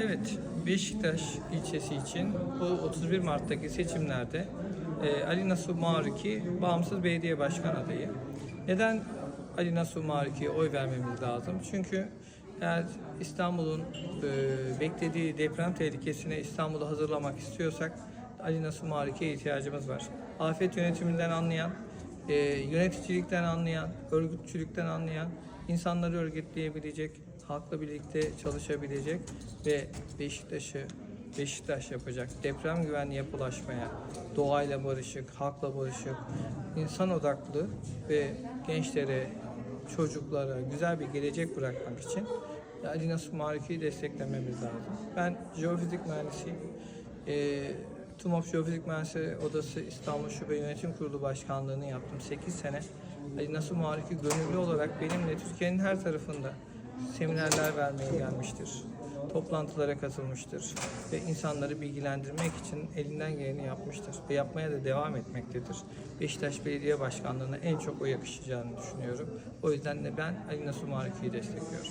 Evet, Beşiktaş ilçesi için bu 31 Mart'taki seçimlerde e, Ali Nasuh Maruki bağımsız belediye başkan adayı. Neden Ali Nasuh Maruki'ye oy vermemiz lazım? Çünkü eğer İstanbul'un e, beklediği deprem tehlikesine İstanbul'u hazırlamak istiyorsak Ali Nasuh Maruki'ye ihtiyacımız var. Afet yönetiminden anlayan, e, yöneticilikten anlayan, örgütçülükten anlayan, insanları örgütleyebilecek, halkla birlikte çalışabilecek ve Beşiktaş'ı Beşiktaş yapacak, deprem güvenli yapılaşmaya, doğayla barışık, halkla barışık, insan odaklı ve gençlere, çocuklara güzel bir gelecek bırakmak için Ali Nasuh Mariki'yi desteklememiz lazım. Ben jeofizik mühendisiyim. Ee, TUMOP Jeofizik Mühendisleri Odası İstanbul Şube Yönetim Kurulu Başkanlığı'nı yaptım 8 sene. Ali Nasuh Mariki gönüllü olarak benimle Türkiye'nin her tarafında seminerler vermeye gelmiştir. Toplantılara katılmıştır ve insanları bilgilendirmek için elinden geleni yapmıştır ve yapmaya da devam etmektedir. Beşiktaş Belediye Başkanlığı'na en çok o yakışacağını düşünüyorum. O yüzden de ben Ali Nasuh Mariki'yi destekliyorum.